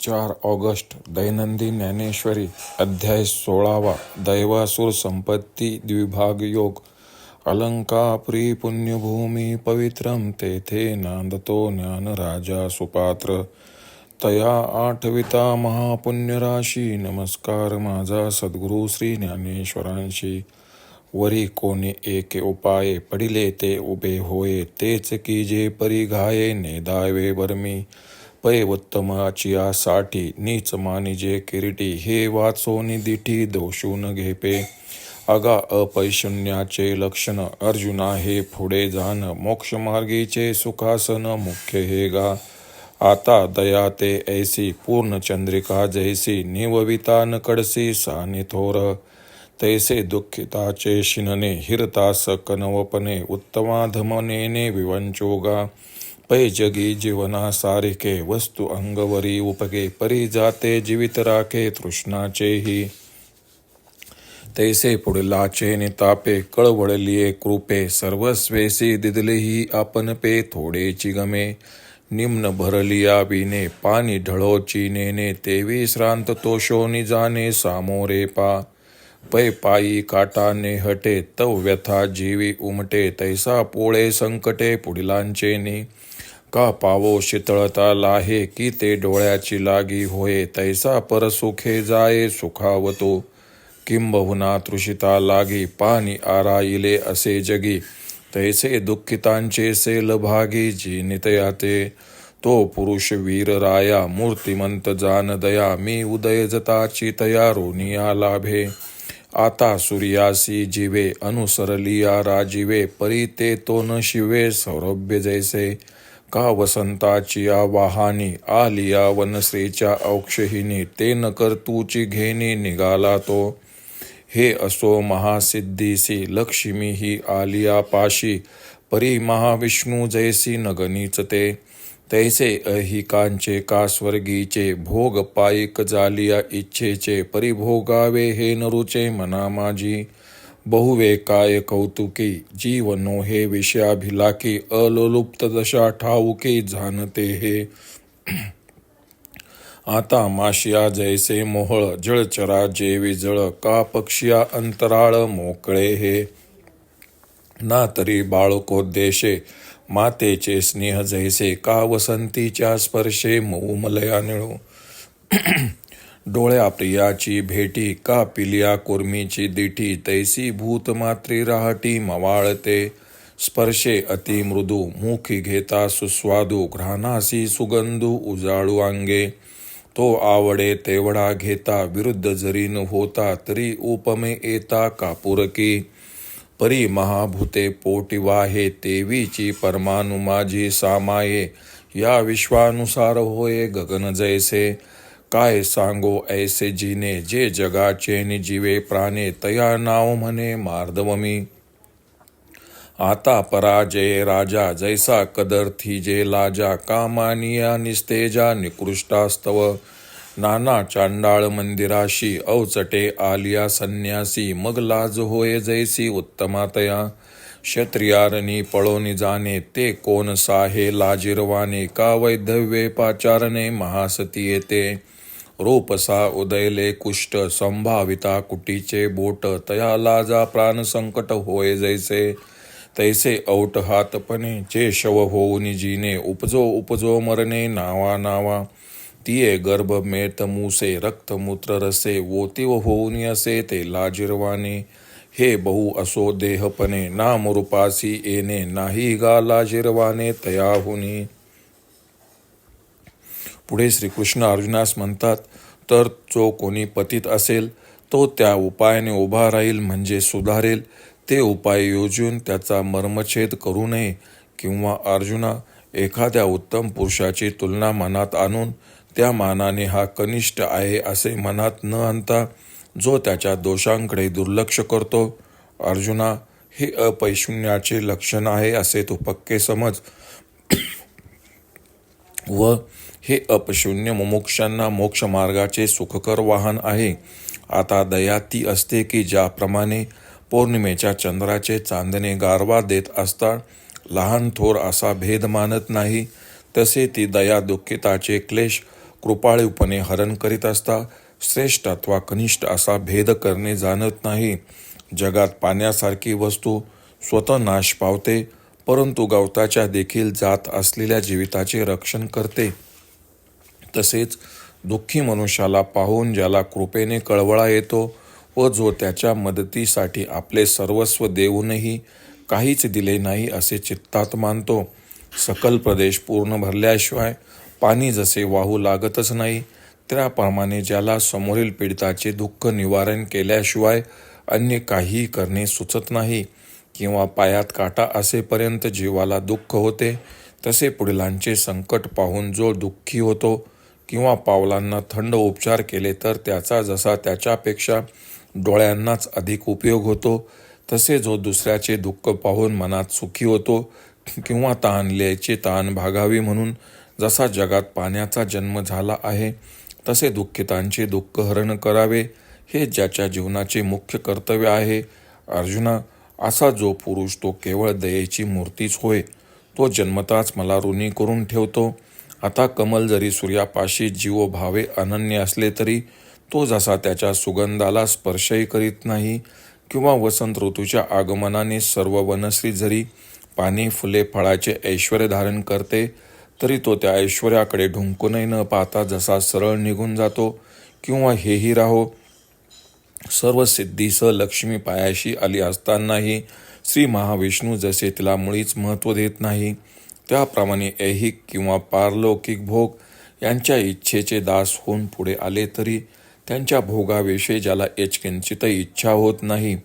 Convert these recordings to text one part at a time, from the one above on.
चार ऑगस्ट दैनंदिन ज्ञानेश्वरी अध्याय सोळावा दैवासुर संपत्ती द्विभाग योग. अलंकापुरी पुण्यभूमी पवित्रम तेथे नांदतो ज्ञान राजा सुपात्र. तया आठविता महापुण्यराशी नमस्कार माझा सद्गुरु श्री ज्ञानेश्वरांशी. वरी कोणी एके उपाये पडिले ते उभे होये तेच की जे परी घाये नेदावे बर्मी पै उत्तमाचियासाठी नीच मानिजे किरीटी हे वाचोनी दिठी दोषून घेपे. अगा अपैशून्याचे लक्षण अर्जुना हे पुढे जाण मोक्षमार्गीचे सुखासन मुख्य हे गा. आता दया ते ऐसी पूर्ण चंद्रिका जैसी निवविता न कडसी साने थोर. तैसे दुःखिताचे शिनने हिरतास कनवपणे उत्तमा धमनेने विवंचोगा पै जगी जीवना सारिके वस्तू अंगवरी उपगे परी जाते जीवित राखे तृष्णाचेही तैसे पुढलाचे नितापे कळवळलिये कृपे सर्वस्वेसी दिदलेही आपण पे थोडेची गमे निम्न भरलिया विने पाणी ढळोची नेने तेवी श्रांत तोषो निजाने सामोरे पा पै पायी काटाने हटे तव व्यथा जीवी उमटे तैसा पोळे संकटे पुढिलांचे नि का पावो शीतळता लाहे की ते डोळ्याची लागी होय तैसा परसुखे जाये सुखावतो. किंबहुना तृषिता लागी पाणी आराईले असे जगी. तैसे दुःखितांचे सेल भागी जी नितयाते तो पुरुष वीर राया मूर्तिमंत जान दया. मी उदयजताची तया रोनिया लाभे. आता सूर्यासी जीवे अनुसरलिया राजीवे. परी ते तो न शिवे सौरभ्य जैसे. का वसंताची वाहानी आलिया वनश्रीच्या औक्षहिनी? ते न कर्तूची घेणी निघाला तो. हे असो महासिद्धीसी लक्ष्मी ही आलिया पाशी. परी महाविष्णू जैसी नगनीच ते. तैसे अहिकांचे का स्वर्गीचे? भोग पायिक जालिया इच्छेचे. परिभोगावे हे नरुचे मना माझी. बहुवेकाय कौतुके कौतुकी जीवनो हे विषयाभिलाकी अलोलुप्त दशा ठाऊकी जाणते हे आता माशिया जैसे मोहळ जळचरा जे विजळ का पक्षिया अंतराळ मोकळे हे ना तरी बाळकोद्देशे मातेचे स्नेह जैसे का वसंतीच्या स्पर्शे मऊ मलया निळू डोळ्या प्रियाची भेटी का पिलिया कुर्मीची दिठी तैसी भूत मात्री राहटी मवाळते. स्पर्शे अति मृदू मुखी घेता सुस्वादू घ्राणासी सुगंधू उजाळू अंगे. तो आवडे तेवढा घेता विरुद्ध जरी न होता तरी उपमे येता कापुरकी. परी महाभूते पोटी वाहे तेवीची परमानु माझी सामाये. या विश्वानुसार होय गगन जैसे. काय सांगो ऐसे जीने जे जगाचे निजीवे प्राणे तया नाव म्हणे मार्दवमी. आता पराजय राजा जैसा कदर्थी जे लाजा कामानिया निस्तेजा निकृष्टास्तव. नाना चांडाळ मंदिराशी अवचटे आलिया संन्यासी मग लाज होय जैसी उत्तमातया. क्षत्रियारणी पळोनी जाणे ते कोण साहे लाजिरवाने का वैधव्ये पाचारणे महासती येते. रूपसा उदयले कुष्ट संभाविता कुटीचे बोट तया लाजा प्राण संकट होय जैसे. तैसे औट हातपणे चे शव होऊन जिने उपजो उपजो मरणे नावा नावा. तिये गर्भ मेत मुसे रक्तमूत्र रसे वोतीव होऊन असे ते लाजिरवाने. हे बहु असो देहपणे नामरूपासी येणे नाही गा लाजिरवाने तयाहुनी पुढे श्रीकृष्ण अर्जुनास म्हणतात तर जो कोणी पतित असेल तो त्या उपायाने उभा राहील म्हणजे सुधारेल. ते उपाय योजून त्याचा मर्मछेद करू नये. किंवा अर्जुना एखाद्या उत्तम पुरुषाची तुलना मनात आणून त्या मानाने हा कनिष्ठ आहे असे मनात न आणता जो त्याच्या दोषांकडे दुर्लक्ष करतो. अर्जुना हे अपैशून्याचे लक्षण आहे असे तू पक्के समज. व हे अपशून्य मुमुक्षांना मोक्ष मार्गाचे सुखकर वाहन आहे. आता दया ती असते की ज्याप्रमाणे पौर्णिमेच्या चंद्राचे चांदणे गारवा देत असता लहान थोर असा भेद मानत नाही. तसे ती दया दुःखिताचे क्लेश कृपाळूपणे हरण करीत असता श्रेष्ठ अथवा कनिष्ठ असा भेद करणे जाणत नाही. जगात पाण्यासारखी वस्तू स्वतः नाश पावते परंतु गवताच्या देखील जात असलेल्या जीविताचे रक्षण करते. तसेच दुःखी मनुष्याला पाहून ज्याला कृपेने कळवळा येतो व जो त्याच्या मदतीसाठी आपले सर्वस्व देऊनही काहीच दिले नाही असे चित्तात मानतो. सकल प्रदेश पूर्ण भरल्याशिवाय पाणी जसे वाहू लागतच नाही त्याप्रमाणे ज्याला समोरील पीडिताचे दुःख निवारण केल्याशिवाय अन्य काही करणे सुचत नाही. किंवा पायात काटा असेपर्यंत जीवाला दुःख होते तसे पुढिलांचे संकट पाहून जो दुःखी होतो किंवा पावलांना थंड उपचार केले तर त्याचा जसा त्याच्यापेक्षा डोळ्यांनाच अधिक उपयोग होतो तसे जो दुसऱ्याचे दुःख पाहून मनात सुखी होतो किंवा तहानल्याचे तहान भागावी म्हणून जसा जगात पाण्याचा जन्म झाला आहे तसे दुःखितांचे दुःख हरण करावे हे ज्याच्या जीवनाचे मुख्य कर्तव्य आहे. अर्जुना असा जो पुरुष तो केवळ दयेची मूर्तीच होय तो जन्मताच मला ऋणी करून ठेवतो. आता कमल जरी सूर्यापाशी जीव भावे अनन्य असले तरी तो जसा त्याच्या सुगंधाला स्पर्शही करीत नाही किंवा वसंत ऋतूच्या आगमनाने सर्व वनश्री जरी पाने फुले फळाचे ऐश्वर धारण करते तरी तो त्या ऐश्वर्याकडे ढुंकूनही न पाहता जसा सरळ निघून जातो किंवा हेही राहो सर्व सिद्धीसह लक्ष्मी पायाशी आली असतानाही श्री महाविष्णू जसे तिला मुळीच महत्त्व देत नाही त्याप्रमाणे ऐहिक किंवा पारलौकिक भोग यांच्या इच्छेचे दास होऊन पुढे आले तरी त्यांच्या भोगाविषयी ज्याला एचकिंचित इच्छा होत नाही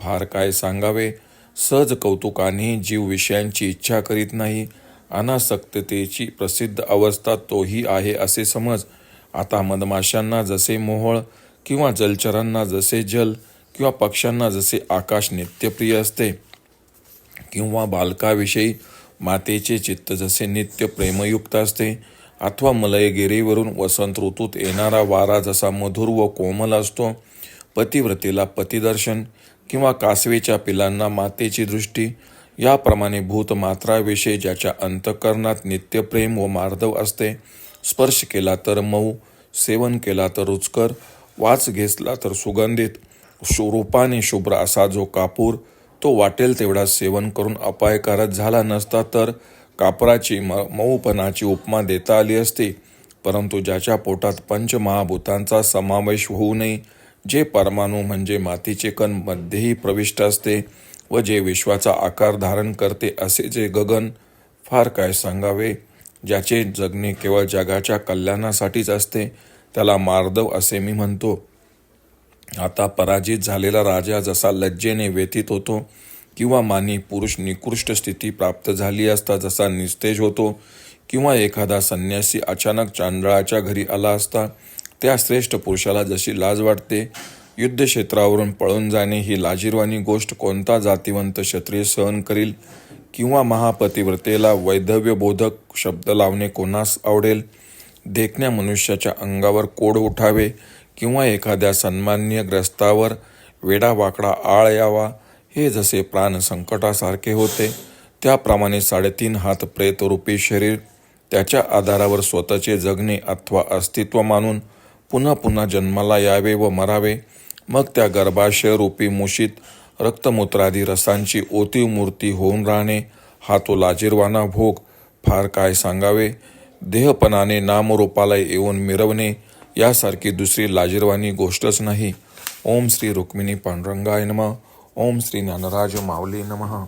फार काय सांगावे? सहज कौतुकाने जीव विषयांची इच्छा करीत नाही अनासक्ततेची प्रसिद्ध अवस्था तोही आहे असे समज. आता मधमाशांना जसे मोहळ किंवा जलचरांना जसे जल किंवा पक्ष्यांना जसे आकाश नित्यप्रिय असते किंवा बालकाविषयी मातेचे चित्त जसे नित्य प्रेमयुक्त असते अथवा मलयगिरीवरून वसंत ऋतूत येणारा वारा जसा मधुर व कोमल असतो पतिव्रतेला पतिदर्शन किंवा कासवेच्या पिलांना मातेची दृष्टी याप्रमाणे भूतमात्राविषयी ज्याच्या अंतकरणात नित्यप्रेम व मार्दव असते स्पर्श केला तर मऊ सेवन केला तर रुचकर वाच घेतला तर सुगंधित. स्वरूपाने शुभ्र असा जो कापूर तो वाटेल तेवढा सेवन करून अपायकारक झाला नसता तर कापराची म मऊपणाची उपमा देता आली असती. परंतु ज्याच्या पोटात पंचमहाभूतांचा समावेश होऊ नये जे परमाणू म्हणजे मातीचे कण मध्येही प्रविष्ट असते व जे विश्वाचा आकार धारण करते असे जे गगन फार काय सांगावे? ज्याचे जगणे केवळ जगाच्या कल्याणासाठीच असते त्याला मार्दव असे मी म्हणतो. आता पराजित झालेला राजा जसा लज्जेने व्यतीत होतो किंवा मानी पुरुष निकृष्ट स्थिती प्राप्त झाली असता जसा निस्तेज होतो किंवा एखादा संन्यासी अचानक चांदळाच्या घरी आला असता त्या श्रेष्ठ पुरुषाला जशी लाज वाटते युद्धक्षेत्रावरून पळून जाणे ही लाजीरवाणी गोष्ट कोणता जातिवंत क्षत्रिय सहन करील किंवा महापतिव्रतेला वैधव्यबोधक शब्द लावणे कोणास आवडेल? देखण्या मनुष्याच्या अंगावर कोड उठावे किंवा एखाद्या सन्मान्य ग्रस्तावर वेडावाकडा आळ यावा हे जसे प्राण संकटासारखे होते त्याप्रमाणे साडेतीन हात प्रेतरूपी शरीर त्याच्या आधारावर स्वतःचे जगणे अथवा अस्तित्व मानून पुन्हा पुन्हा जन्माला यावे व मरावे मग त्या गर्भाशयरूपी मुशीत रक्तमूत्रादी रसांची ओतीव मूर्ती होऊन राहणे हा तो लाजीरवाना भोग फार काय सांगावे? देहपणाने नामरूपाला येऊन मिरवणे यासारखी दुसरी लाजीरवाणी गोष्टच नाही. ओम श्री रुक्मिणी पांडुरंगाय नमः. ओम श्री ज्ञानराज माऊली नमः.